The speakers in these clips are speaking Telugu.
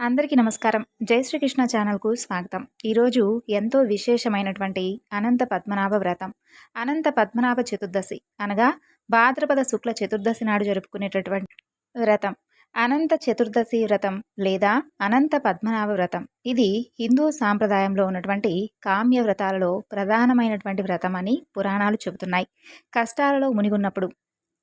అందరికీ నమస్కారం. జై శ్రీకృష్ణ ఛానల్కు స్వాగతం. ఈరోజు ఎంతో విశేషమైనటువంటి అనంత పద్మనాభ వ్రతం. అనంత పద్మనాభ చతుర్దశి అనగా భాద్రపద శుక్ల చతుర్దశి నాడు జరుపుకునేటటువంటి వ్రతం. అనంత చతుర్దశి వ్రతం లేదా అనంత పద్మనాభ వ్రతం. ఇది హిందూ సాంప్రదాయంలో ఉన్నటువంటి కామ్య వ్రతాలలో ప్రధానమైనటువంటి వ్రతం అని పురాణాలు చెబుతున్నాయి. కష్టాలలో మునిగున్నప్పుడు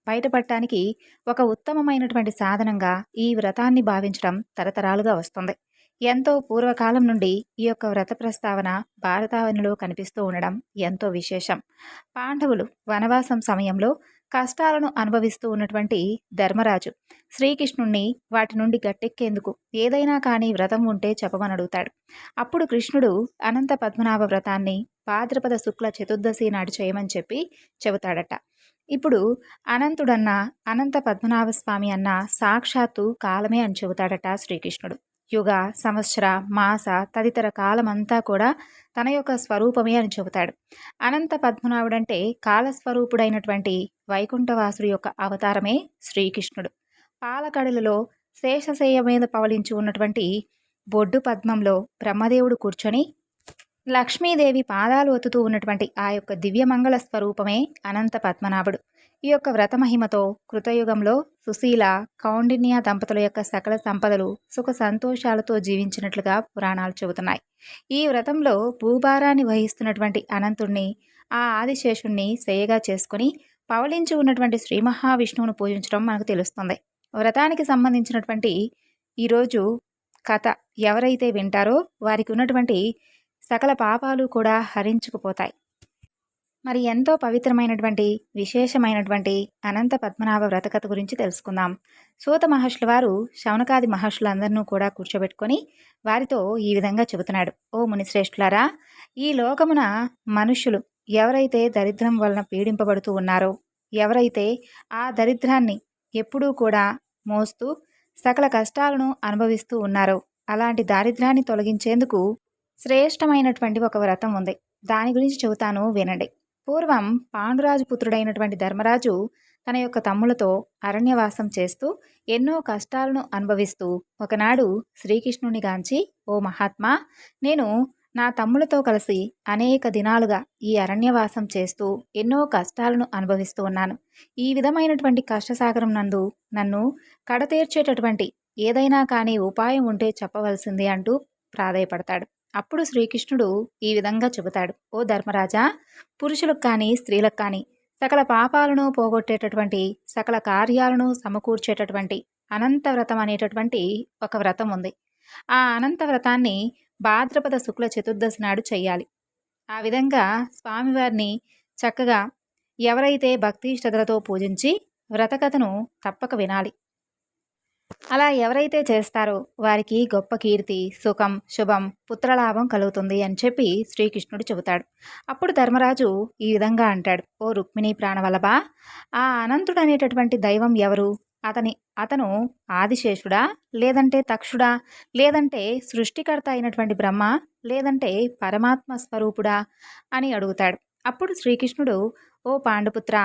బయటపడటానికి ఒక ఉత్తమమైనటువంటి సాధనంగా ఈ వ్రతాన్ని భావించడం తరతరాలుగా వస్తుంది. ఎంతో పూర్వకాలం నుండి ఈ యొక్క వ్రత ప్రస్తావన భారతావనిలో కనిపిస్తూ ఉండడం ఎంతో విశేషం. పాండవులు వనవాసం సమయంలో కష్టాలను అనుభవిస్తూ ఉన్నటువంటి ధర్మరాజు శ్రీకృష్ణుణ్ణి వాటి నుండి గట్టెక్కేందుకు ఏదైనా కానీ వ్రతం ఉంటే చెప్పమని అడుగుతాడు. అప్పుడు కృష్ణుడు అనంత పద్మనాభ వ్రతాన్ని భాద్రపద శుక్ల చతుర్దశి నాడు చేయమని చెప్పి చెబుతాడట. ఇప్పుడు అనంతుడన్న అనంత పద్మనాభ స్వామి అన్న సాక్షాత్తు కాలమే అని చెబుతాడట శ్రీకృష్ణుడు. యుగ సంవత్సర మాస తదితర కాలమంతా కూడా తన యొక్క స్వరూపమే అని చెబుతాడు. అనంత పద్మనాభుడంటే కాలస్వరూపుడైనటువంటి వైకుంఠవాసుడి యొక్క అవతారమే శ్రీకృష్ణుడు. పాలకడలలో శేషశయ్య మీద పవలించి ఉన్నటువంటి బొడ్డు పద్మంలో బ్రహ్మదేవుడు కూర్చొని లక్ష్మీదేవి పాదాలు ఒత్తుతూ ఉన్నటువంటి ఆ యొక్క దివ్యమంగళ స్వరూపమే అనంత పద్మనాభుడు. ఈ యొక్క వ్రత మహిమతో కృతయుగంలో సుశీల కౌండిన్య దంపతుల యొక్క సకల సంపదలు సుఖ సంతోషాలతో జీవించినట్లుగా పురాణాలు చెబుతున్నాయి. ఈ వ్రతంలో భూభారాన్ని వహిస్తున్నటువంటి అనంతుణ్ణి ఆ ఆదిశేషుణ్ణి సేయగా చేసుకుని పవలించి ఉన్నటువంటి శ్రీ మహావిష్ణువును పూజించడం మనకు తెలుస్తుంది. వ్రతానికి సంబంధించినటువంటి ఈరోజు కథ ఎవరైతే వింటారో వారికి ఉన్నటువంటి సకల పాపాలు కూడా హరించుకుపోతాయి. మరి ఎంతో పవిత్రమైనటువంటి విశేషమైనటువంటి అనంత పద్మనాభ వ్రతకథ గురించి తెలుసుకుందాం. సూత మహర్షుల వారు శౌనకాది మహర్షులందరినూ కూడా కూర్చోబెట్టుకొని వారితో ఈ విధంగా చెబుతున్నాడు. ఓ మునిశ్రేష్ఠులారా ఈ లోకమున మనుష్యులు ఎవరైతే దరిద్రం వలన పీడింపబడుతూ ఉన్నారో ఎవరైతే ఆ దరిద్రాన్ని ఎప్పుడూ కూడా మోస్తూ సకల కష్టాలను అనుభవిస్తూ ఉన్నారో అలాంటి దారిద్రాన్ని తొలగించేందుకు శ్రేష్టమైనటువంటి ఒక వ్రతం ఉంది. దాని గురించి చెబుతాను వినండి. పూర్వం పాండురాజు పుత్రుడైనటువంటి ధర్మరాజు తన యొక్క తమ్ములతో అరణ్యవాసం చేస్తూ ఎన్నో కష్టాలను అనుభవిస్తూ ఒకనాడు శ్రీకృష్ణుని గాంచి ఓ మహాత్మా నేను నా తమ్ములతో కలిసి అనేక దినాలుగా ఈ అరణ్యవాసం చేస్తూ ఎన్నో కష్టాలను అనుభవిస్తూ ఉన్నాను. ఈ విధమైనటువంటి కష్టసాగరం నందు నన్ను కడతీర్చేటటువంటి ఏదైనా కానీ ఉపాయం ఉంటే చెప్పవలసింది అంటూ ప్రాధాయపడతాడు. అప్పుడు శ్రీకృష్ణుడు ఈ విధంగా చెబుతాడు. ఓ ధర్మరాజా పురుషులకు కానీ స్త్రీలకు కానీ సకల పాపాలను పోగొట్టేటటువంటి సకల కార్యాలను సమకూర్చేటటువంటి అనంత వ్రతం అనేటటువంటి ఒక వ్రతం ఉంది. ఆ అనంత వ్రతాన్ని భాద్రపద శుక్ల చతుర్దశి నాడు చేయాలి ఆ విధంగా స్వామివారిని చక్కగా ఎవరైతే భక్తి శ్రద్ధలతో పూజించి వ్రతకథను తప్పక వినాలి. అలా ఎవరైతే చేస్తారో వారికి గొప్ప కీర్తి సుఖం శుభం పుత్రలాభం కలుగుతుంది అని చెప్పి శ్రీకృష్ణుడు చెబుతాడు. అప్పుడు ధర్మరాజు ఈ విధంగా అంటాడు. ఓ రుక్మిణి ప్రాణవలభ ఆ అనంతుడు అనేటటువంటి దైవం ఎవరు? అతని అతను ఆదిశేషుడా లేదంటే తక్షుడా లేదంటే సృష్టికర్త అయినటువంటి బ్రహ్మ లేదంటే పరమాత్మ స్వరూపుడా? అని అడుగుతాడు. అప్పుడు శ్రీకృష్ణుడు ఓ పాండుపుత్ర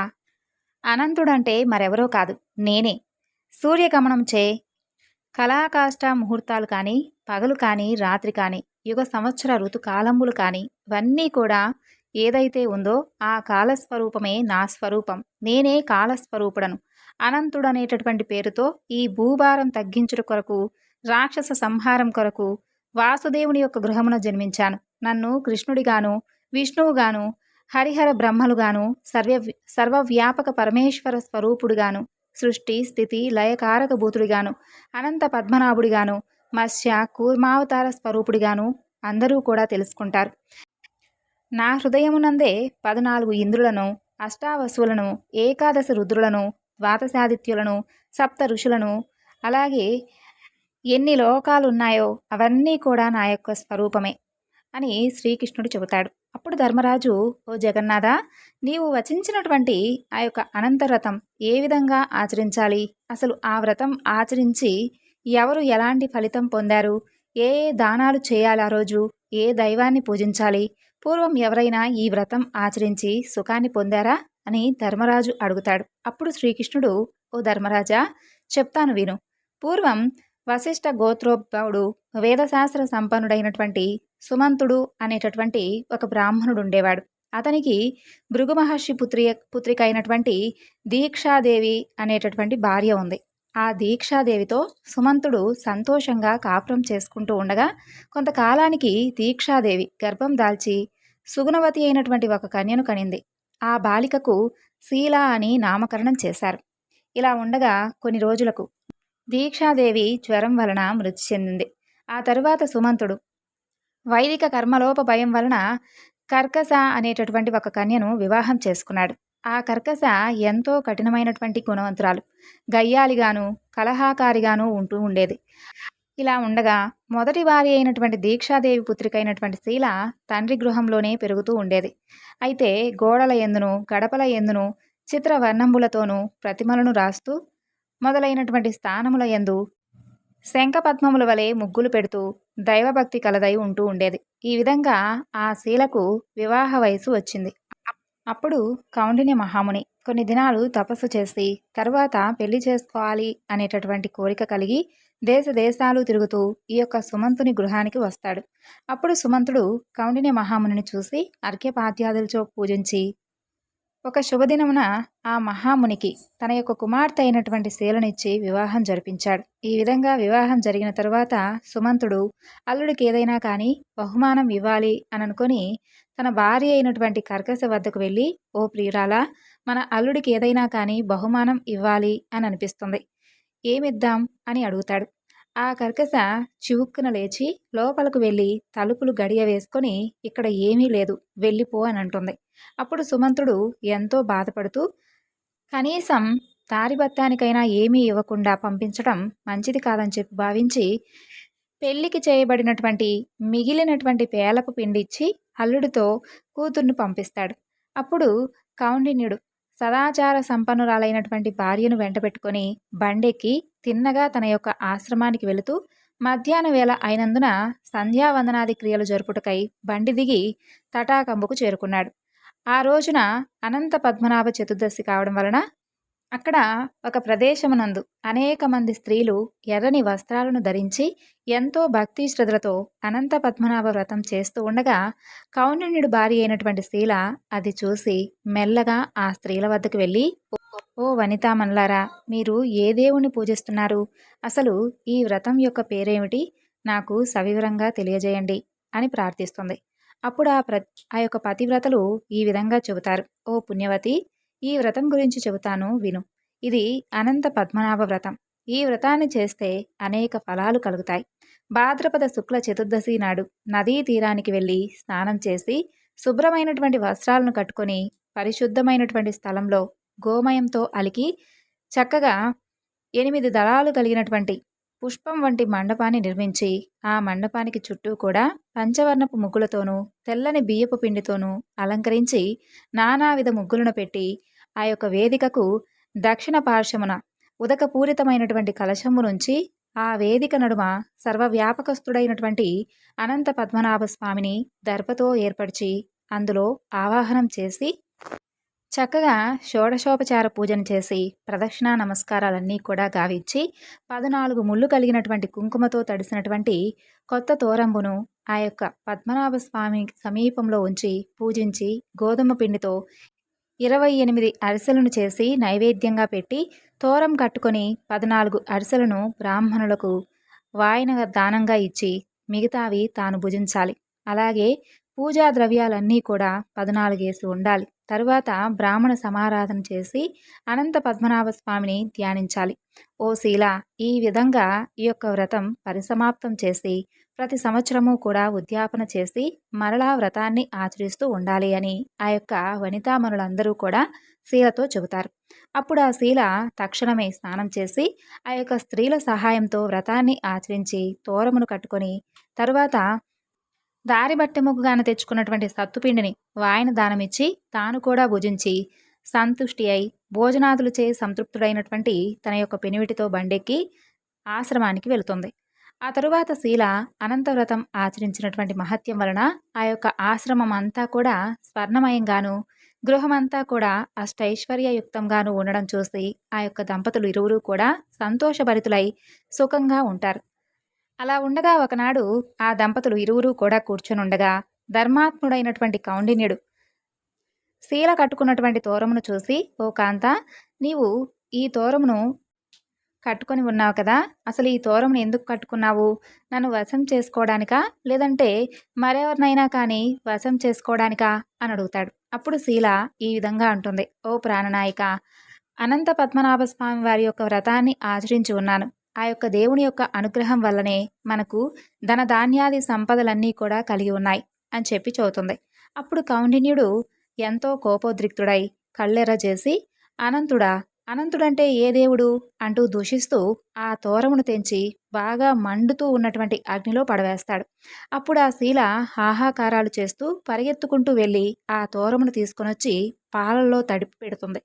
అనంతుడంటే మరెవరో కాదు నేనే. సూర్యగమనం చే కళాకాష్ట ముహూర్తాలు కానీ పగలు కానీ రాత్రి కానీ యుగ సంవత్సర ఋతుకాలంబులు కానీ ఇవన్నీ కూడా ఏదైతే ఉందో ఆ కాలస్వరూపమే నా స్వరూపం. నేనే కాలస్వరూపుడను. అనంతుడనేటటువంటి పేరుతో ఈ భూభారం తగ్గించుట కొరకు రాక్షస సంహారం కొరకు వాసుదేవుని యొక్క గృహమున జన్మించాను. నన్ను కృష్ణుడిగాను విష్ణువుగాను హరిహర బ్రహ్మలుగాను సర్వ సర్వవ్యాపక పరమేశ్వర స్వరూపుడుగాను సృష్టి స్థితి లయకారక భూతుడిగాను అనంత పద్మనాభుడిగాను మత్స్య కూర్మావతార స్వరూపుడిగాను అందరూ కూడా తెలుసుకుంటారు. నా హృదయమునందే పద్నాలుగు ఇంద్రులను అష్టావసువులను ఏకాదశ రుద్రులను ద్వాదశాదిత్యులను సప్త ఋషులను అలాగే ఎన్ని లోకాలు ఉన్నాయో అవన్నీ కూడా నా యొక్క స్వరూపమే అని శ్రీకృష్ణుడు చెబుతాడు. అప్పుడు ధర్మరాజు ఓ జగన్నాథ నీవు వచించినటువంటి ఆ యొక్క అనంతవ్రతం ఏ విధంగా ఆచరించాలి? అసలు ఆ వ్రతం ఆచరించి ఎవరు ఎలాంటి ఫలితం పొందారు? ఏ ఏ దానాలు చేయాలి ఆ రోజు? ఏ దైవాన్ని పూజించాలి? పూర్వం ఎవరైనా ఈ వ్రతం ఆచరించి సుఖాన్ని పొందారా? అని ధర్మరాజు అడుగుతాడు. అప్పుడు శ్రీకృష్ణుడు ఓ ధర్మరాజా చెప్తాను విను. పూర్వం వశిష్ఠ గోత్రోద్భవుడు వేదశాస్త్ర సంపన్నుడైనటువంటి సుమంతుడు అనేటటువంటి ఒక బ్రాహ్మణుడు ఉండేవాడు. అతనికి భృగు మహర్షి పుత్రి పుత్రిక అయినటువంటి దీక్షాదేవి అనేటటువంటి భార్య ఉంది. ఆ దీక్షాదేవితో సుమంతుడు సంతోషంగా కాపురం చేసుకుంటూ ఉండగా కొంతకాలానికి దీక్షాదేవి గర్భం దాల్చి సుగుణవతి అయినటువంటి ఒక కన్యను కనింది. ఆ బాలికకు శీల అని నామకరణం చేశారు. ఇలా ఉండగా కొన్ని రోజులకు దీక్షాదేవి జ్వరం వలన మృతి చెందింది. ఆ తరువాత సుమంతుడు వైదిక కర్మలోప భయం వలన కర్కస అనేటటువంటి ఒక కన్యను వివాహం చేసుకున్నాడు. ఆ కర్కస ఎంతో కఠినమైనటువంటి గుణవంతురాలు. గయ్యాలిగాను కలహాకారిగాను ఉంటూ ఉండేది. ఇలా ఉండగా మొదటి వారి అయినటువంటి దీక్షాదేవి పుత్రిక అయినటువంటి శీల తండ్రి గృహంలోనే పెరుగుతూ ఉండేది. అయితే గోడల ఎందును గడపల ఎందును చిత్ర వర్ణంబులతోనూ ప్రతిమలను రాస్తూ మొదలైనటువంటి స్థానముల ఎందు శంఖపద్మముల వలె ముగ్గులు పెడుతూ దైవభక్తి కలదై ఉంటూ ఉండేది. ఈ విధంగా ఆ శీలకు వివాహ వయసు వచ్చింది. అప్పుడు కౌండిని మహాముని కొన్ని దినాలు తపస్సు చేసి తర్వాత పెళ్ళి చేసుకోవాలి అనేటటువంటి కోరిక కలిగి దేశ దేశాలు తిరుగుతూ ఈ యొక్క సుమంతుని గృహానికి వస్తాడు. అప్పుడు సుమంతుడు కౌండిని మహామునిని చూసి అర్ఘ్యపాద్యాదులతో పూజించి ఒక శుభదినమున ఆ మహామునికి తన యొక్క కుమార్తె అయినటువంటి శీలనిచ్చి వివాహం జరిపించాడు. ఈ విధంగా వివాహం జరిగిన తరువాత సుమంతుడు అల్లుడికి ఏదైనా కానీ బహుమానం ఇవ్వాలి అని అనుకొని తన భార్య అయినటువంటి కర్కశ వద్దకు వెళ్ళి ఓ ప్రియురాలా మన అల్లుడికి ఏదైనా కానీ బహుమానం ఇవ్వాలి అని అనిపిస్తుంది ఏమిద్దాం అని అడుగుతాడు. ఆ కర్కశ చివుక్కున లేచి లోపలకు వెళ్ళి తలుపులు గడియ వేసుకొని ఇక్కడ ఏమీ లేదు వెళ్ళిపో అని అంటుంది. అప్పుడు సుమంతుడు ఎంతో బాధపడుతూ కనీసం తారిబత్తానికైనా ఏమీ ఇవ్వకుండా పంపించడం మంచిది కాదని చెప్పి భావించి పెళ్ళికి చేయబడినటువంటి మిగిలినటువంటి పేలపు పిండిచ్చి అల్లుడితో కూతుర్ని పంపిస్తాడు. అప్పుడు కౌండిన్యుడు సదాచార సంపన్నురాలైనటువంటి భార్యను వెంటబెట్టుకొని బండెక్కి తిన్నగా తన యొక్క ఆశ్రమానికి వెళుతూ మధ్యాహ్న వేళ అయినందున సంధ్యావందనాది క్రియలు జరుపుటకై బండి దిగి తటాకంబుకు చేరుకున్నాడు. ఆ రోజున అనంత పద్మనాభ చతుర్దశి కావడం వలన అక్కడ ఒక ప్రదేశమునందు అనేక మంది స్త్రీలు ఎర్రని వస్త్రాలను ధరించి ఎంతో భక్తి శ్రద్ధలతో అనంత పద్మనాభ వ్రతం చేస్తూ ఉండగా కౌండిన్యుడు భార్య అయినటువంటి శీల అది చూసి మెల్లగా ఆ స్త్రీల వద్దకు వెళ్ళి ఓ వనితామన్లారా మీరు ఏ దేవుణ్ణి పూజిస్తున్నారు? అసలు ఈ వ్రతం యొక్క పేరేమిటి? నాకు సవివరంగా తెలియజేయండి అని ప్రార్థిస్తుంది. అప్పుడు ఆ ప్ర ఆ యొక్క పతివ్రతలు ఈ విధంగా చెబుతారు. ఓ పుణ్యవతి ఈ వ్రతం గురించి చెబుతాను విను. ఇది అనంత పద్మనాభ వ్రతం. ఈ వ్రతాన్ని చేస్తే అనేక ఫలాలు కలుగుతాయి. భాద్రపద శుక్ల చతుర్దశి నాడు నదీ తీరానికి వెళ్ళి స్నానం చేసి శుభ్రమైనటువంటి వస్త్రాలను కట్టుకొని పరిశుద్ధమైనటువంటి స్థలంలో గోమయంతో అలికి చక్కగా ఎనిమిది దళాలు కలిగినటువంటి పుష్పం వంటి మండపాన్ని నిర్మించి ఆ మండపానికి చుట్టూ కూడా పంచవర్ణపు ముగ్గులతోనూ తెల్లని బియ్యపు పిండితోనూ అలంకరించి నానావిధ ముగ్గులను పెట్టి ఆ యొక్క వేదికకు దక్షిణ పార్శ్వమున ఉదకపూరితమైనటువంటి కలశము నుంచి ఆ వేదిక నడుమ సర్వవ్యాపకస్తుడైనటువంటి అనంత పద్మనాభ స్వామిని దర్పతో ఏర్పరిచి అందులో ఆవాహనం చేసి చక్కగా షోడశోపచార పూజను చేసి ప్రదక్షిణా నమస్కారాలన్నీ కూడా గావించి పద్నాలుగు ముళ్ళు కలిగినటువంటి కుంకుమతో తడిసినటువంటి కొత్త తోరంబును ఆ యొక్క పద్మనాభ స్వామి సమీపంలో ఉంచి పూజించి గోధుమ పిండితో ఇరవై ఎనిమిది అరిసెలను చేసి నైవేద్యంగా పెట్టి తోరం కట్టుకొని పద్నాలుగు అరిసెలను బ్రాహ్మణులకు వాయన దానంగా ఇచ్చి మిగతావి తాను భుజించాలి. అలాగే పూజా ద్రవ్యాలన్నీ కూడా పద్నాలుగేసి ఉండాలి. తరువాత బ్రాహ్మణ సమారాధన చేసి అనంత పద్మనాభ స్వామిని ధ్యానించాలి. ఓ శీల ఈ విధంగా ఈ యొక్క వ్రతం పరిసమాప్తం చేసి ప్రతి సంవత్సరము కూడా ఉద్యాపన చేసి మరలా వ్రతాన్ని ఆచరిస్తూ ఉండాలి అని ఆ యొక్క వనితామనులందరూ కూడా శీలతో చెబుతారు. అప్పుడు ఆ శీల తక్షణమే స్నానం చేసి ఆ యొక్క స్త్రీల సహాయంతో వ్రతాన్ని ఆచరించి తోరమును కట్టుకొని తరువాత దారి బట్టెముకుగాన తెచ్చుకున్నటువంటి సత్తుపిండిని వాయన దానమిచ్చి తాను కూడా భుజించి సంతుష్టి అయి భోజనాదులచే సంతృప్తుడైనటువంటి తన యొక్క పెనివిటితో బండెక్కి ఆశ్రమానికి వెళుతుంది. ఆ తరువాత శీల అనంతవ్రతం ఆచరించినటువంటి మహత్యం వలన ఆ యొక్క ఆశ్రమం అంతా కూడా స్వర్ణమయంగాను గృహమంతా కూడా అష్టైశ్వర్యయుక్తంగాను ఉండడం చూసి ఆ యొక్క దంపతులు ఇరువురు కూడా సంతోషభరితులై సుఖంగా ఉంటారు. అలా ఉండగా ఒకనాడు ఆ దంపతులు ఇరువురు కూడా కూర్చొనుండగా ధర్మాత్ముడైనటువంటి కౌండిన్యుడు శీల కట్టుకున్నటువంటి తోరమును చూసి ఓ కాంత నీవు ఈ తోరమును కట్టుకొని ఉన్నావు కదా? అసలు ఈ తోరమును ఎందుకు కట్టుకున్నావు? నన్ను వశం చేసుకోవడానికా? లేదంటే మరెవరినైనా కానీ వశం చేసుకోవడానికా? అని అడుగుతాడు. అప్పుడు శీల ఈ విధంగా అంటుంది. ఓ ప్రాణనాయిక అనంత పద్మనాభ స్వామి వారి యొక్క వ్రతాన్ని ఆచరించి ఉన్నాను. ఆ యొక్క దేవుని యొక్క అనుగ్రహం వల్లనే మనకు ధనధాన్యాది సంపదలన్నీ కూడా కలిగి ఉన్నాయి అని చెప్పి చదువుతుంది అప్పుడు కౌండిన్యుడు ఎంతో కోపోద్రిక్తుడై కళ్ళెర్ర చేసి అనంతుడా అనంతుడంటే ఏ దేవుడు? అంటూ దూషిస్తూ ఆ తోరమును తెంచి బాగా మండుతూ ఉన్నటువంటి అగ్నిలో పడవేస్తాడు. అప్పుడు ఆ శీల హాహాకారాలు చేస్తూ పరిగెత్తుకుంటూ వెళ్ళి ఆ తోరమును తీసుకొనొచ్చి పాలల్లో తడిపి పెడుతుంది.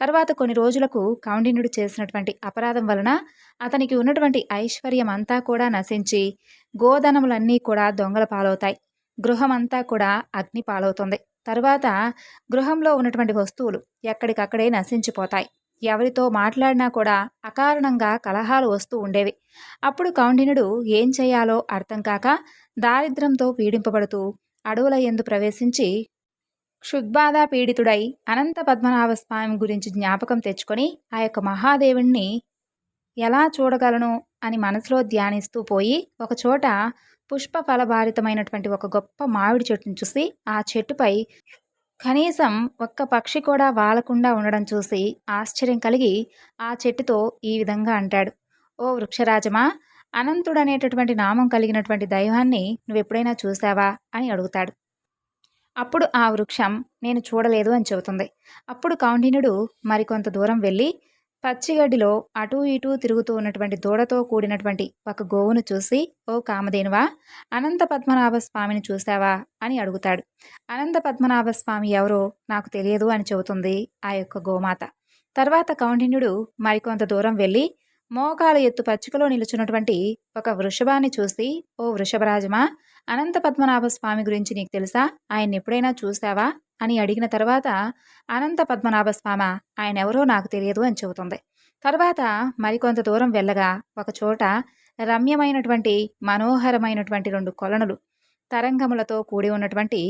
తర్వాత కొన్ని రోజులకు కౌండిన్యుడు చేసినటువంటి అపరాధం వలన అతనికి ఉన్నటువంటి ఐశ్వర్యం అంతా కూడా నశించి గోధనములన్నీ కూడా దొంగల పాలవుతాయి. గృహమంతా కూడా అగ్ని పాలవుతుంది. తర్వాత గృహంలో ఉన్నటువంటి వస్తువులు ఎక్కడికక్కడే నశించిపోతాయి. ఎవరితో మాట్లాడినా కూడా అకారణంగా కలహాలు వస్తూ ఉండేవి. అప్పుడు కౌండినుడు ఏం చేయాలో అర్థం కాక దారిద్ర్యంతో పీడింపబడుతూ అడవుల ఎందు ప్రవేశించి క్షుద్బాధ పీడితుడై అనంత పద్మనాభ స్వామి గురించి జ్ఞాపకం తెచ్చుకొని ఆ యొక్క మహాదేవుణ్ణి ఎలా చూడగలను అని మనసులో ధ్యానిస్తూ పోయి ఒకచోట పుష్ప ఫలభారితమైనటువంటి ఒక గొప్ప మామిడి చెట్టును చూసి ఆ చెట్టుపై కనీసం ఒక్క పక్షి కూడా వాలకుండా ఉండడం చూసి ఆశ్చర్యం కలిగి ఆ చెట్టుతో ఈ విధంగా అంటాడు. ఓ వృక్షరాజమా అనంతుడనేటటువంటి నామం కలిగినటువంటి దైవాన్ని నువ్వెప్పుడైనా చూసావా అని అడుగుతాడు. అప్పుడు ఆ వృక్షం నేను చూడలేదు అని చెబుతుంది. అప్పుడు కౌండిన్యుడు మరికొంత దూరం వెళ్ళి పచ్చిగడ్డిలో అటూ ఇటూ తిరుగుతూ ఉన్నటువంటి దూడతో కూడినటువంటి ఒక గోవును చూసి ఓ కామధేనువా అనంత పద్మనాభ స్వామిని చూశావా? అని అడుగుతాడు. అనంత పద్మనాభ స్వామి ఎవరో నాకు తెలియదు అని చెబుతుంది ఆ యొక్క గోమాత. తర్వాత కౌండిన్యుడు మరికొంత దూరం వెళ్ళి మోకాలు ఎత్తు పచ్చికలో నిలుచున్నటువంటి ఒక వృషభాన్ని చూసి ఓ వృషభరాజమా అనంత పద్మనాభ స్వామి గురించి నీకు తెలుసా? ఆయన ఎప్పుడైనా చూసావా అని అడిగిన తర్వాత అనంత పద్మనాభస్వామ ఆయన ఎవరో నాకు తెలియదు అని చెబుతుంది. తర్వాత మరికొంత దూరం వెళ్ళగా ఒకచోట రమ్యమైనటువంటి మనోహరమైనటువంటి రెండు కొలనులు తరంగములతో కూడి ఉన్నటువంటి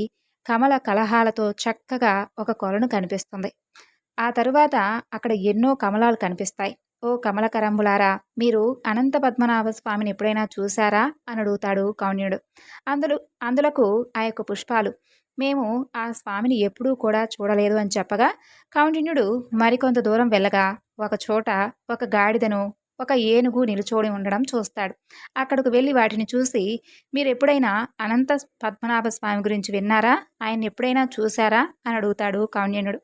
కమల కలహాలతో చక్కగా ఒక కొలను కనిపిస్తుంది. ఆ తరువాత అక్కడ ఎన్నో కమలాలు కనిపిస్తాయి. ఓ కమలకరంబులారా మీరు అనంత పద్మనాభ స్వామిని ఎప్పుడైనా చూశారా? అని అడుగుతాడు కౌణ్యుడు అందులో అందులకు ఆ యొక్క పుష్పాలు మేము ఆ స్వామిని ఎప్పుడూ కూడా చూడలేదు అని చెప్పగా కౌండిన్యుడు మరికొంత దూరం వెళ్ళగా ఒక చోట ఒక గాడిదను ఒక ఏనుగు నిలుచోడి ఉండడం చూస్తాడు. అక్కడికి వెళ్ళి వాటిని చూసి మీరు ఎప్పుడైనా అనంత పద్మనాభ స్వామి గురించి విన్నారా? ఆయన ఎప్పుడైనా చూశారా? అని అడుగుతాడు కౌండిన్యుడు.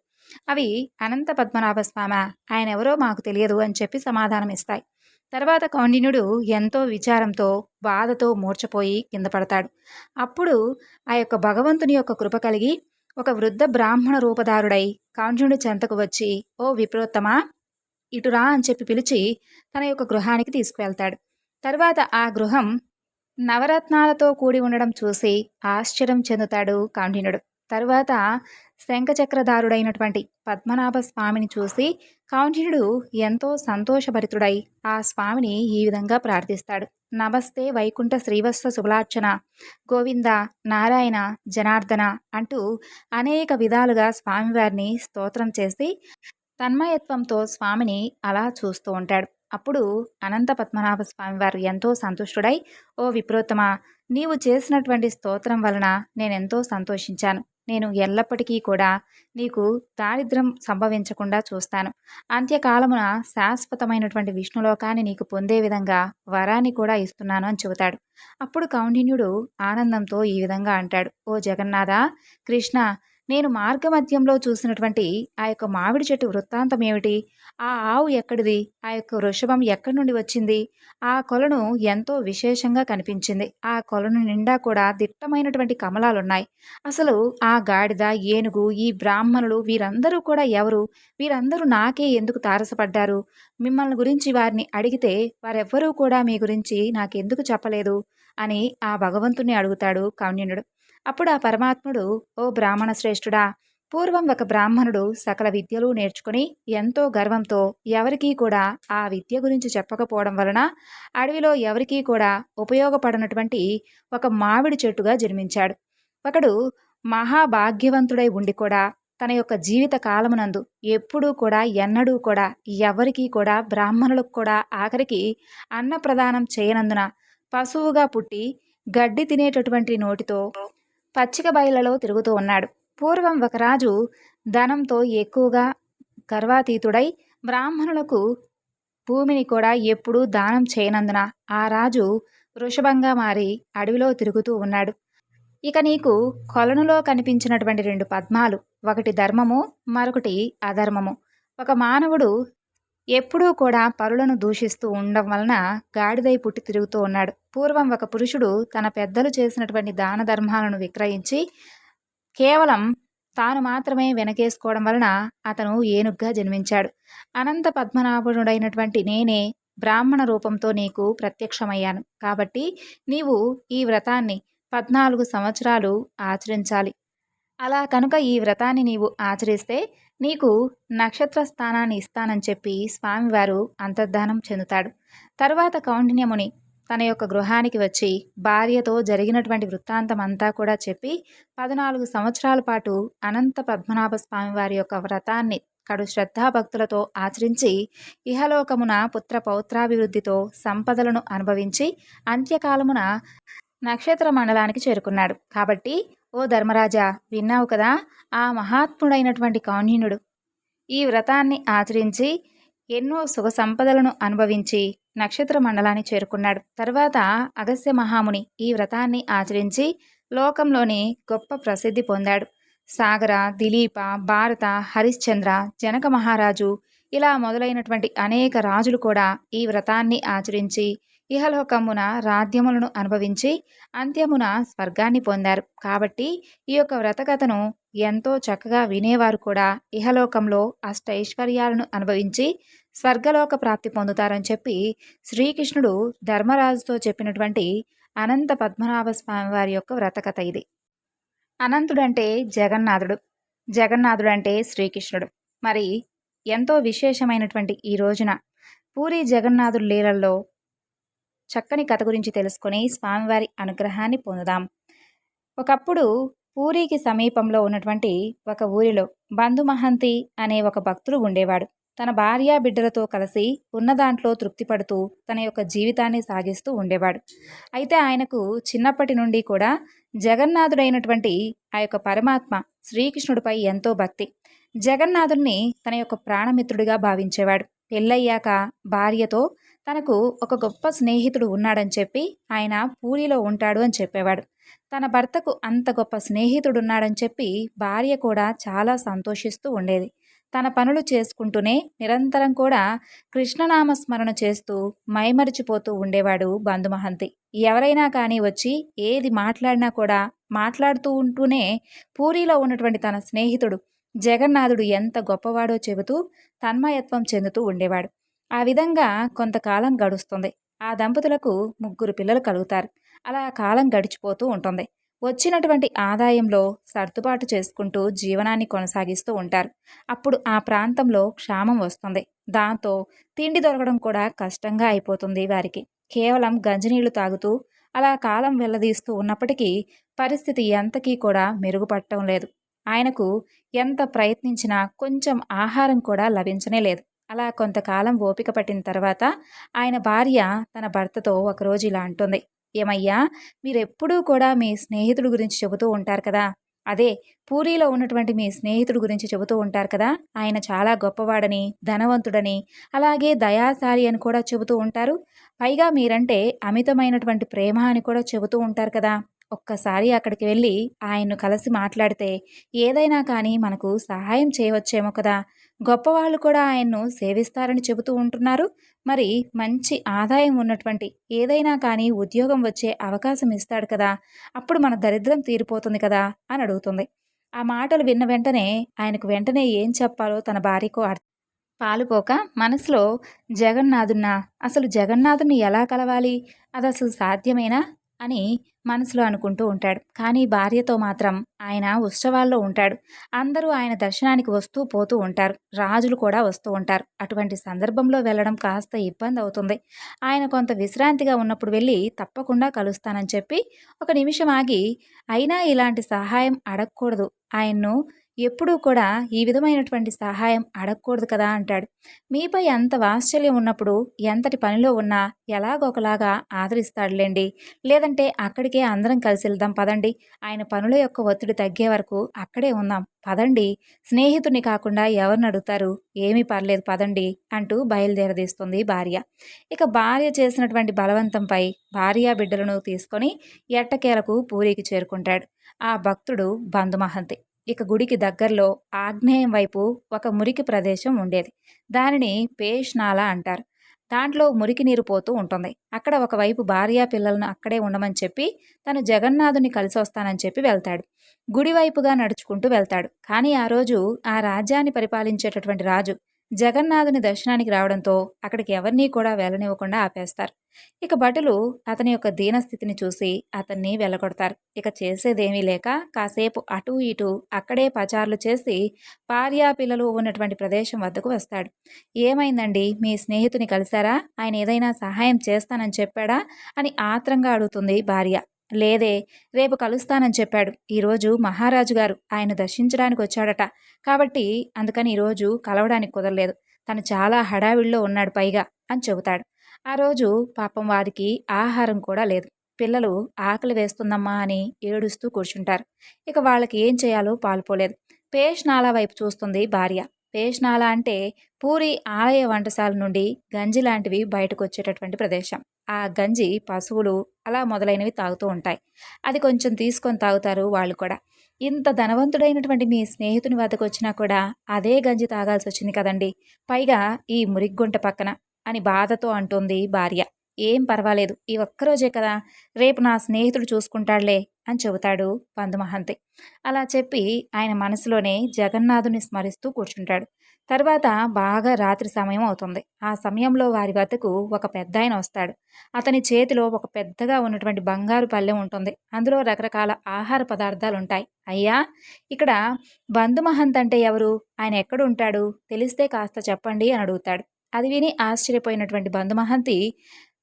అవి అనంత పద్మనాభ స్వామి? ఆయన ఎవరో మాకు తెలియదు అని చెప్పి సమాధానం ఇస్తాయి తర్వాత కౌండిన్యుడు ఎంతో విచారంతో బాధతో మూర్చపోయి కింద పడతాడు. అప్పుడు ఆ యొక్క భగవంతుని యొక్క కృప కలిగి ఒక వృద్ధ బ్రాహ్మణ రూపధారుడై కౌండిన్యుడి చెంతకు వచ్చి ఓ విప్రోత్తమా ఇటురా అని చెప్పి పిలిచి తన యొక్క గృహానికి తీసుకువెళ్తాడు. తర్వాత ఆ గృహం నవరత్నాలతో కూడి ఉండడం చూసి ఆశ్చర్యం చెందుతాడు కౌండిన్యుడు. తరువాత శంఖచక్రధారుడైనటువంటి పద్మనాభ స్వామిని చూసి కౌంఠ్యుడు ఎంతో సంతోషభరితుడై ఆ స్వామిని ఈ విధంగా ప్రార్థిస్తాడు. నమస్తే వైకుంఠ శ్రీవత్స శుభలార్చన గోవింద నారాయణ జనార్దన అంటూ అనేక విధాలుగా స్వామివారిని స్తోత్రం చేసి తన్మయత్వంతో స్వామిని అలా చూస్తూ ఉంటాడు. అప్పుడు అనంత పద్మనాభ స్వామివారు ఎంతో సంతుష్టుడై ఓ విప్రోత్తమ నీవు చేసినటువంటి స్తోత్రం వలన నేనెంతో సంతోషించాను. నేను ఎల్లప్పటికీ కూడా నీకు దారిద్ర్యం సంభవించకుండా చూస్తాను. అంత్యకాలమున శాశ్వతమైనటువంటి విష్ణులోకాన్ని నీకు పొందే విధంగా వరాన్ని కూడా ఇస్తున్నాను అని చెబుతాడు. అప్పుడు కౌండిన్యుడు ఆనందంతో ఈ విధంగా అంటాడు. ఓ జగన్నాథ కృష్ణ నేను మార్గమధ్యంలో చూసినటువంటి ఆ యొక్క మామిడి చెట్టు వృత్తాంతం ఏమిటి? ఆ ఆవు ఎక్కడిది? ఆ యొక్క వృషభం ఎక్కడి నుండి వచ్చింది? ఆ కొలను ఎంతో విశేషంగా కనిపించింది. ఆ కొలను నిండా కూడా దిట్టమైనటువంటి కమలాలున్నాయి. అసలు ఆ గాడిద ఏనుగు ఈ బ్రాహ్మణులు వీరందరూ కూడా ఎవరు? వీరందరూ నాకే ఎందుకు తారసపడ్డారు? మిమ్మల్ని గురించి వారిని అడిగితే వారెవ్వరూ కూడా మీ గురించి నాకెందుకు చెప్పలేదు? అని ఆ భగవంతుని అడుగుతాడు కౌన్యునుడు. అప్పుడు ఆ పరమాత్ముడు ఓ బ్రాహ్మణ శ్రేష్ఠుడా పూర్వం ఒక బ్రాహ్మణుడు సకల విద్యలు నేర్చుకుని ఎంతో గర్వంతో ఎవరికీ కూడా ఆ విద్య గురించి చెప్పకపోవడం వలన అడవిలో ఎవరికీ కూడా ఉపయోగపడనటువంటి ఒక మామిడి చెట్టుగా జన్మించాడు. ఒకడు మహాభాగ్యవంతుడై ఉండి కూడా తన యొక్క జీవిత కాలమునందు ఎప్పుడూ కూడా ఎన్నడూ కూడా ఎవరికీ కూడా బ్రాహ్మణులకు కూడా ఆఖరికి అన్నప్రదానం చేయనందున పశువుగా పుట్టి గడ్డి తినేటటువంటి నోటితో పచ్చిక బయలలో తిరుగుతూ ఉన్నాడు. పూర్వం ఒక రాజు ధనంతో ఎక్కువగా గర్వాతీతుడై బ్రాహ్మణులకు భూమిని కూడా ఎప్పుడూ దానం చేయనందున ఆ రాజు వృషభంగా మారి అడవిలో తిరుగుతూ ఉన్నాడు. ఇక నీకు కొలనులో కనిపించినటువంటి రెండు పద్మాలు ఒకటి ధర్మము మరొకటి అధర్మము. ఒక మానవుడు ఎప్పుడూ కూడా పరులను దూషిస్తూ ఉండడం వలన గాడిదై పుట్టి తిరుగుతూ ఉన్నాడు. పూర్వం ఒక పురుషుడు తన పెద్దలు చేసినటువంటి దాన ధర్మాలను విక్రయించి కేవలం తాను మాత్రమే వెనకేసుకోవడం వలన అతను ఏనుగ్గా జన్మించాడు. అనంత పద్మనాభుడైనటువంటి నేనే బ్రాహ్మణ రూపంతో నీకు ప్రత్యక్షమయ్యాను. కాబట్టి నీవు ఈ వ్రతాన్ని పద్నాలుగు సంవత్సరాలు ఆచరించాలి. అలా కనుక ఈ వ్రతాన్ని నీవు ఆచరిస్తే నీకు నక్షత్ర స్థానాన్ని ఇస్తానని చెప్పి స్వామివారు అంతర్ధానం చెందుతాడు. తర్వాత కౌండిన్యముని తన యొక్క గృహానికి వచ్చి భార్యతో జరిగినటువంటి వృత్తాంతం అంతా కూడా చెప్పి పద్నాలుగు సంవత్సరాల పాటు అనంత పద్మనాభ స్వామి వారి యొక్క వ్రతాన్ని కడు శ్రద్ధాభక్తులతో ఆచరించి ఇహలోకమున పుత్ర పౌత్రాభివృద్ధితో సంపదలను అనుభవించి అంత్యకాలమున నక్షత్ర మండలానికి చేరుకున్నాడు. కాబట్టి ఓ ధర్మరాజా విన్నావు కదా ఆ మహాత్ముడైనటువంటి కౌన్యునుడు ఈ వ్రతాన్ని ఆచరించి ఎన్నో సుఖ సంపదలను అనుభవించి నక్షత్ర మండలాన్ని చేరుకున్నాడు. తర్వాత అగస్య మహాముని ఈ వ్రతాన్ని ఆచరించి లోకంలోని గొప్ప ప్రసిద్ధి పొందాడు. సాగర దిలీప భారత హరిశ్చంద్ర జనక మహారాజు ఇలా మొదలైనటువంటి అనేక రాజులు కూడా ఈ వ్రతాన్ని ఆచరించి ఇహలోకమున రాధ్యములను అనుభవించి అంత్యమున స్వర్గాన్ని పొందారు. కాబట్టి ఈ యొక్క వ్రతకథను ఎంతో చక్కగా వినేవారు కూడా ఇహలోకంలో అష్టైశ్వర్యాలను అనుభవించి స్వర్గలోక ప్రాప్తి పొందుతారని చెప్పి శ్రీకృష్ణుడు ధర్మరాజుతో చెప్పినటువంటి అనంత పద్మనాభ స్వామి వారి యొక్క వ్రతకథ ఇది. అనంతుడంటే జగన్నాథుడు. జగన్నాథుడు అంటే శ్రీకృష్ణుడు. మరి ఎంతో విశేషమైనటువంటి ఈ రోజున పూరి జగన్నాథుడు లీలల్లో చక్కని కథ గురించి తెలుసుకొని స్వామివారి అనుగ్రహాన్ని పొందుదాం. ఒకప్పుడు పూరికి సమీపంలో ఉన్నటువంటి ఒక ఊరిలో బంధుమహంతి అనే ఒక భక్తుడు ఉండేవాడు. తన భార్య బిడ్డలతో కలిసి ఉన్న దాంట్లో తృప్తి పడుతూ తన యొక్క జీవితాన్ని సాగిస్తూ ఉండేవాడు. అయితే ఆయనకు చిన్నప్పటి నుండి కూడా జగన్నాథుడైనటువంటి ఆ యొక్క పరమాత్మ శ్రీకృష్ణుడిపై ఎంతో భక్తి. జగన్నాథుడిని తన యొక్క ప్రాణమిత్రుడిగా భావించేవాడు. పెళ్ళయ్యాక భార్యతో తనకు ఒక గొప్ప స్నేహితుడు ఉన్నాడని చెప్పి ఆయన పూరిలో ఉంటాడు అని చెప్పేవాడు. తన భర్తకు అంత గొప్ప స్నేహితుడు ఉన్నాడని చెప్పి భార్య కూడా చాలా సంతోషిస్తూ ఉండేది. తన పనులు చేసుకుంటూనే నిరంతరం కూడా కృష్ణనామ స్మరణ చేస్తూ మైమరిచిపోతూ ఉండేవాడు బంధుమహంతి. ఎవరైనా కానీ వచ్చి ఏది మాట్లాడినా కూడా మాట్లాడుతూ ఉంటూనే పూరిలో ఉన్నటువంటి తన స్నేహితుడు జగన్నాథుడు ఎంత గొప్పవాడో చెబుతూ తన్మయత్వం చెందుతూ ఉండేవాడు. ఆ విధంగా కొంతకాలం గడుస్తుంది. ఆ దంపతులకు ముగ్గురు పిల్లలు కలుగుతారు. అలా కాలం గడిచిపోతూ ఉంటుంది. వచ్చినటువంటి ఆదాయంలో సర్దుబాటు చేసుకుంటూ జీవనాన్ని కొనసాగిస్తూ ఉంటారు. అప్పుడు ఆ ప్రాంతంలో క్షామం వస్తుంది. దాంతో తిండి దొరకడం కూడా కష్టంగా అయిపోతుంది వారికి. కేవలం గంజినీళ్ళు తాగుతూ అలా కాలం వెళ్ళదీస్తూ ఉన్నప్పటికీ పరిస్థితి ఎంతకీ కూడా మెరుగుపడటం లేదు. ఆయనకు ఎంత ప్రయత్నించినా కొంచెం ఆహారం కూడా లభించనే లేదు. అలా కొంతకాలం ఓపిక పట్టిన తర్వాత ఆయన భార్య తన భర్తతో ఒకరోజు ఇలా అంటుంది. ఏమయ్యా మీరెప్పుడూ కూడా మీ స్నేహితుడు గురించి చెబుతూ ఉంటారు కదా. అదే పూరిలో ఉన్నటువంటి మీ స్నేహితుడు గురించి చెబుతూ ఉంటారు కదా. ఆయన చాలా గొప్పవాడని ధనవంతుడని అలాగే దయాసారి అని కూడా చెబుతూ ఉంటారు. పైగా మీరంటే అమితమైనటువంటి ప్రేమ అని కూడా చెబుతూ ఉంటారు కదా. ఒక్కసారి అక్కడికి వెళ్ళి ఆయన్ను కలిసి మాట్లాడితే ఏదైనా కానీ మనకు సహాయం చేయవచ్చేమో కదా! గొప్పవాళ్ళు కూడా ఆయన్ను సేవిస్తారని చెబుతూ ఉంటున్నారు. మరి మంచి ఆదాయం ఉన్నటువంటి ఏదైనా కానీ ఉద్యోగం వచ్చే అవకాశం ఇస్తాడు కదా! అప్పుడు మన దరిద్రం తీరిపోతుంది కదా! అని అడుగుతుంది. ఆ మాటలు విన్న వెంటనే ఆయనకు వెంటనే ఏం చెప్పాలో తన భార్యకు అర్థం పాలుపోక మనసులో జగన్నాథున్నా అసలు జగన్నాథుని ఎలా కలవాలి? అది అసలు సాధ్యమేనా? అని మనసులో అనుకుంటూ ఉంటాడు. కానీ భార్యతో మాత్రం ఆయన ఉత్సవాల్లో ఉంటాడు. అందరూ ఆయన దర్శనానికి వస్తూ పోతూ ఉంటారు. రాజులు కూడా వస్తూ ఉంటారు. అటువంటి సందర్భంలో వెళ్ళడం కాస్త ఇబ్బంది అవుతుంది. ఆయన కొంత విశ్రాంతిగా ఉన్నప్పుడు వెళ్ళి తప్పకుండా కలుస్తానని చెప్పి ఒక నిమిషం ఆగి అయినా ఇలాంటి సహాయం అడగకూడదు. ఆయన్ను ఎప్పుడూ కూడా ఈ విధమైనటువంటి సహాయం అడగకూడదు కదా అంటాడు. మీపై ఎంత వాత్సల్యం ఉన్నప్పుడు ఎంతటి పనిలో ఉన్నా ఎలాగొకలాగా ఆదరిస్తాడులేండి. లేదంటే అక్కడికే అందరం కలిసి వెళ్దాం పదండి. ఆయన పనుల యొక్క ఒత్తిడి తగ్గే వరకు అక్కడే ఉందాం. పదండి. స్నేహితుని కాకుండా ఎవరిని అడుగుతారు? ఏమీ పర్లేదు పదండి అంటూ బయలుదేరదీస్తుంది భార్య. ఇక భార్య చేసినటువంటి బలవంతంపై భార్య బిడ్డలను తీసుకొని ఎట్టకేలకు పూరికి చేరుకుంటాడు. ఆ భక్తుడు బంధుమహంతి. ఇక గుడికి దగ్గరలో ఆగ్నేయం వైపు ఒక మురికి ప్రదేశం ఉండేది. దానిని పేష్నాల అంటారు. దాంట్లో మురికి నీరు పోతూ ఉంటుంది. అక్కడ ఒకవైపు భార్య పిల్లలను అక్కడే ఉండమని చెప్పి తను జగన్నాథుని కలిసి వస్తానని చెప్పి వెళ్తాడు. గుడివైపుగా నడుచుకుంటూ వెళ్తాడు. కానీ ఆ రోజు ఆ రాజ్యాన్ని పరిపాలించేటటువంటి రాజు జగన్నాథుని దర్శనానికి రావడంతో అక్కడికి ఎవరినీ కూడా వెళ్ళనివ్వకుండా ఆపేస్తారు. ఇక భటులు అతని యొక్క దీనస్థితిని చూసి అతన్ని వెళ్ళగొడతారు ఇక చేసేదేమీ లేక కాసేపు అటు ఇటు అక్కడే పచార్లు చేసి భార్యా పిల్లలు ఉన్నటువంటి ప్రదేశం వద్దకు వస్తాడు. ఏమైందండి? మీ స్నేహితుని కలిశారా? ఆయన ఏదైనా సహాయం చేస్తానని చెప్పాడా? అని ఆత్రంగా అడుగుతుంది భార్య. లేదే రేపు కలుస్తానని చెప్పాడు. ఈరోజు మహారాజు గారు ఆయన దర్శించడానికి వచ్చాడట. కాబట్టి అందుకని ఈరోజు కలవడానికి కుదరలేదు. తను చాలా హడావిడిలో ఉన్నాడు పైగా అని చెబుతాడు. ఆ రోజు పాపం వారికి ఆహారం కూడా లేదు. పిల్లలు ఆకలి వేస్తుందమ్మా అని ఏడుస్తూ కూర్చుంటారు. ఇక వాళ్ళకి ఏం చేయాలో పాల్పోలేదు. పేష్నాల వైపు చూస్తుంది భార్య. పేష్నాల అంటే పూరి ఆలయ వంటశాల నుండి గంజి లాంటివి బయటకు వచ్చేటటువంటి ప్రదేశం. ఆ గంజి పశువులు అలా మొదలైనవి తాగుతూ ఉంటాయి. అది కొంచెం తీసుకొని తాగుతారు వాళ్ళు కూడా. ఇంత ధనవంతుడైనటువంటి మీ స్నేహితుని వద్దకు వచ్చినా కూడా అదే గంజి తాగాల్సి వచ్చింది కదండి. పైగా ఈ మురిగ్గుంట పక్కన అని బాధతో అంటుంది భార్య. ఏం పర్వాలేదు ఈ ఒక్కరోజే కదా రేపు నా స్నేహితుడు చూసుకుంటాడులే అని చెబుతాడు పందుమహంతి. అలా చెప్పి ఆయన మనసులోనే జగన్నాథుని స్మరిస్తూ కూర్చుంటాడు. తర్వాత బాగా రాత్రి సమయం అవుతుంది. ఆ సమయంలో వారి వద్దకు ఒక పెద్ద ఆయన వస్తాడు. అతని చేతిలో ఒక పెద్దగా ఉన్నటువంటి బంగారు పళ్ళెం ఉంటుంది. అందులో రకరకాల ఆహార పదార్థాలు ఉంటాయి. అయ్యా ఇక్కడ బంధుమహంత్ అంటే ఎవరు? ఆయన ఎక్కడ ఉంటాడు? తెలిస్తే కాస్త చెప్పండి అని అడుగుతాడు. అది విని ఆశ్చర్యపోయినటువంటి బంధుమహంతి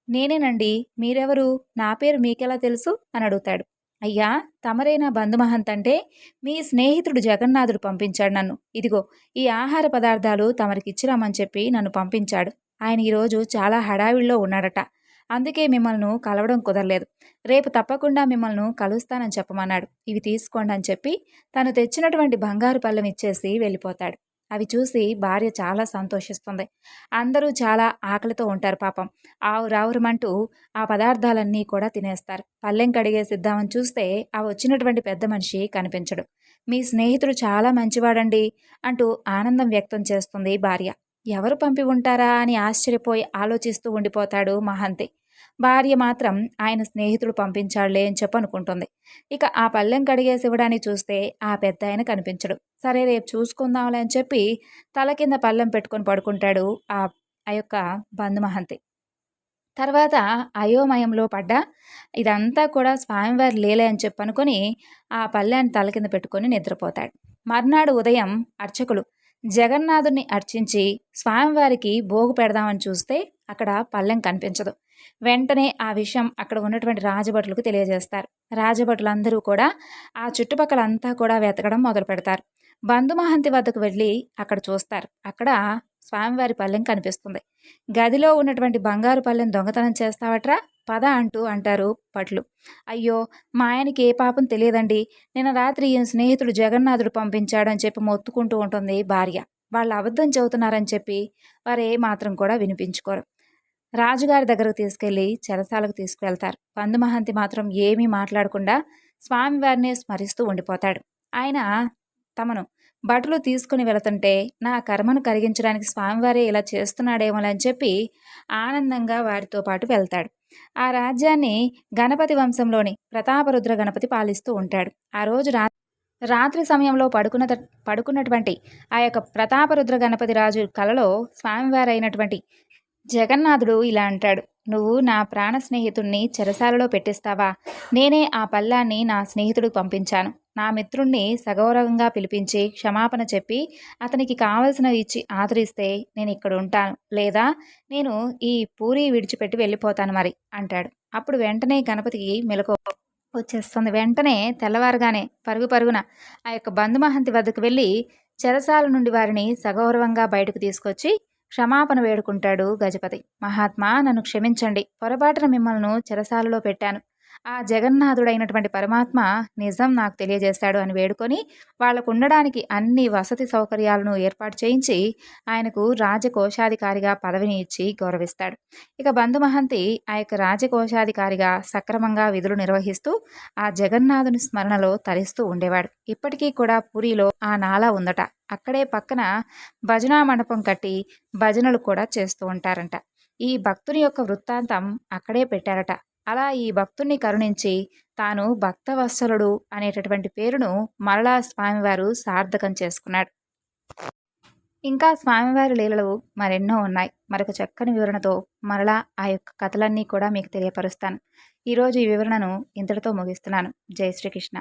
నేనేనండి మీరెవరు? నా పేరు మీకెలా తెలుసు? అని అడుగుతాడు. అయ్యా తమరైన బంధుమహంత్ అంటే మీ స్నేహితుడు జగన్నాథుడు పంపించాడు నన్ను. ఇదిగో ఈ ఆహార పదార్థాలు తమరికి ఇచ్చిరామని చెప్పి నన్ను పంపించాడు. ఆయన ఈరోజు చాలా హడావిడిలో ఉన్నాడట. అందుకే మిమ్మల్ని కలవడం కుదరలేదు. రేపు తప్పకుండా మిమ్మల్ని కలుస్తానని చెప్పమన్నాడు. ఇవి తీసుకోండి అని చెప్పి తను తెచ్చినటువంటి బంగారు పళ్ళెం ఇచ్చేసి వెళ్ళిపోతాడు. అవి చూసి భార్య చాలా సంతోషిస్తుంది. అందరూ చాలా ఆకలితో ఉంటారు పాపం. ఆవు రావురమంటూ ఆ పదార్థాలన్నీ కూడా తినేస్తారు. పల్లెం కడిగేసిద్దామని చూస్తే ఆ వచ్చినటువంటి పెద్ద మనిషి కనిపించడు. మీ స్నేహితుడు చాలా మంచివాడండి అంటూ ఆనందం వ్యక్తం చేస్తుంది భార్య. ఎవరు పంపి ఉంటారా అని ఆశ్చర్యపోయి ఆలోచిస్తూ ఉండిపోతాడు మహంతి. భార్య మాత్రం ఆయన స్నేహితుడు పంపించాడులే అని చెప్పనుకుంటుంది. ఇక ఆ పళ్ళెం కడిగేసి ఇవ్వడాన్ని చూస్తే ఆ పెద్ద ఆయన కనిపించడు. సరే రేపు చూసుకుందాంలే అని చెప్పి తల కింద పళ్ళెం పెట్టుకొని పడుకుంటాడు ఆ ఆ యొక్క బంధుమహంతి. తర్వాత అయోమయంలో పడ్డ ఇదంతా కూడా స్వామివారి లేలే అని చెప్పనుకొని ఆ పల్లెని తల కింద పెట్టుకొని నిద్రపోతాడు. మర్నాడు ఉదయం అర్చకులు జగన్నాథుని అర్చించి స్వామివారికి భోగు పెడదామని చూస్తే అక్కడ పల్లెం కనిపించదు. వెంటనే ఆ విషయం అక్కడ ఉన్నటువంటి రాజభటులకు తెలియజేస్తారు. రాజభటులందరూ కూడా ఆ చుట్టుపక్కల అంతా కూడా వెతకడం మొదలు పెడతారు. బంధుమహంతి వద్దకు వెళ్ళి అక్కడ చూస్తారు. అక్కడ స్వామివారి పల్లెం కనిపిస్తుంది. గదిలో ఉన్నటువంటి బంగారు పల్లెం దొంగతనం చేస్తావట్రా? పద అంటూ అంటారు పట్లు అయ్యో మా ఆయనకి ఏ పాపం తెలియదండి. నిన్న రాత్రి ఈయన స్నేహితుడు జగన్నాథుడు పంపించాడు అని చెప్పి మొత్తుకుంటూ ఉంటుంది భార్య. వాళ్ళు అబద్ధం చెబుతున్నారని చెప్పి వారు ఏ మాత్రం కూడా వినిపించుకోరు. రాజుగారి దగ్గరకు తీసుకెళ్ళి చెరసాలకు తీసుకువెళ్తారు. పందుమహంతి మాత్రం ఏమీ మాట్లాడకుండా స్వామివారిని స్మరిస్తూ ఉండిపోతాడు. ఆయన తమను బట్టలు తీసుకుని వెళుతుంటే నా కర్మను కరిగించడానికి స్వామివారే ఇలా చేస్తున్నాడేమో అని చెప్పి ఆనందంగా వారితో పాటు వెళ్తాడు. ఆ రాజ్యాన్ని గణపతి వంశంలోని ప్రతాపరుద్ర గణపతి పాలిస్తూ ఉంటాడు. ఆ రోజు రా రాత్రి సమయంలో పడుకున్న పడుకున్నటువంటి ఆ యొక్క ప్రతాపరుద్ర గణపతి రాజు కలలో స్వామివారైనటువంటి జగన్నాథుడు ఇలా అంటాడు నువ్వు నా ప్రాణ స్నేహితుణ్ణి చెరసాలలో పెట్టిస్తావా? నేనే ఆ పల్లాన్ని నా స్నేహితుడికి పంపించాను. నా మిత్రుణ్ణి సగౌరవంగా పిలిపించి క్షమాపణ చెప్పి అతనికి కావలసినవి ఇచ్చి ఆదరిస్తే నేను ఇక్కడ ఉంటాను. లేదా నేను ఈ పూరి విడిచిపెట్టి వెళ్ళిపోతాను మరి అంటాడు. అప్పుడు వెంటనే గణపతికి మెలకు వచ్చేస్తుంది. వెంటనే తెల్లవారుగానే పరుగు పరుగున ఆ యొక్క బంధుమహంతి వద్దకు వెళ్ళి చెరసాల నుండి వారిని సగౌరవంగా బయటకు తీసుకొచ్చి క్షమాపణ వేడుకుంటాడు గజపతి. మహాత్మా నన్ను క్షమించండి. పొరపాటున మిమ్మల్ని చెరసాలలో పెట్టాను. ఆ జగన్నాథుడైనటువంటి పరమాత్మ నిజం నాకు తెలియజేశాడు అని వేడుకొని వాళ్ళకు ఉండడానికి అన్ని వసతి సౌకర్యాలను ఏర్పాటు చేయించి ఆయనకు రాజకోశాధికారిగా పదవిని ఇచ్చి గౌరవిస్తాడు. ఇక బంధుమహంతి ఆ యొక్క రాజకోశాధికారిగా సక్రమంగా విధులు నిర్వహిస్తూ ఆ జగన్నాథుని స్మరణలో తరిస్తూ ఉండేవాడు. ఇప్పటికీ కూడా పూరిలో ఆ నాలా ఉందట. అక్కడే పక్కన భజనా మండపం కట్టి భజనలు కూడా చేస్తూ ఉంటారంట. ఈ భక్తుని యొక్క వృత్తాంతం అక్కడే పెట్టారట. అలా ఈ భక్తుణ్ణి కరుణించి తాను భక్తవత్సలుడు అనేటటువంటి పేరును మరలా స్వామివారు సార్థకం చేసుకున్నాడు. ఇంకా స్వామివారి లీలలు మరెన్నో ఉన్నాయి. మరొక చక్కని వివరణతో మరలా ఆ యొక్క కథలన్నీ కూడా మీకు తెలియపరుస్తాను. ఈరోజు ఈ వివరణను ఇంతటితో ముగిస్తున్నాను. జై శ్రీకృష్ణ.